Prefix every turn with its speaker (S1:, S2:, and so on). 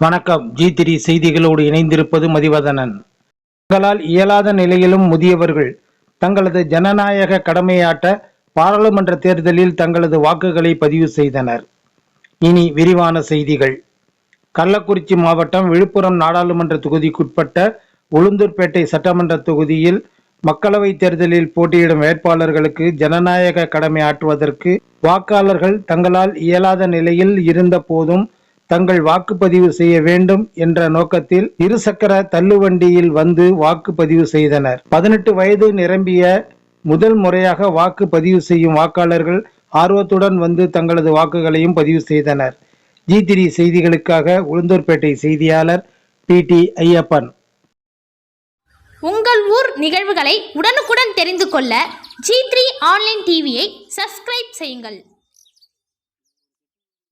S1: வணக்கம். ஜி திரி செய்திகளோடு இணைந்திருப்பது மதிவதனன். தங்களால் இயலாத நிலையிலும் முதியவர்கள் தங்களது ஜனநாயக கடமையாட்ட பாராளுமன்ற தேர்தலில் தங்களது வாக்குகளை பதிவு செய்தனர். இனி விரிவான செய்திகள். கள்ளக்குறிச்சி மாவட்டம் விழுப்புரம் நாடாளுமன்ற தொகுதிக்குட்பட்ட உளுந்தூர்பேட்டை சட்டமன்ற தொகுதியில் மக்களவைத் தேர்தலில் போட்டியிடும் வேட்பாளர்களுக்கு ஜனநாயக கடமை ஆற்றுவதற்கு வாக்காளர்கள் தங்களால் இயலாத நிலையில் இருந்த போதும் தங்கள் வாக்குப்பதிவு செய்ய வேண்டும் என்ற நோக்கத்தில் இருசக்கர தள்ளுவண்டியில் வந்து வாக்குப்பதிவு செய்தனர். பதினெட்டு வயது நிரம்பிய முதல் முறையாக வாக்கு பதிவு செய்யும் வாக்காளர்கள் ஆர்வத்துடன் வந்து தங்களது வாக்குகளையும் பதிவு செய்தனர். ஜி த்ரீ செய்திகளுக்காக உளுந்தூர்பேட்டை செய்தியாளர் பி டி ஐயப்பன்.
S2: உங்கள் ஊர் நிகழ்வுகளை உடனுக்குடன் தெரிந்து கொள்ள ஜி த்ரீ ஆன்லைன் டிவியை சப்ஸ்கிரைப் செய்யுங்கள்.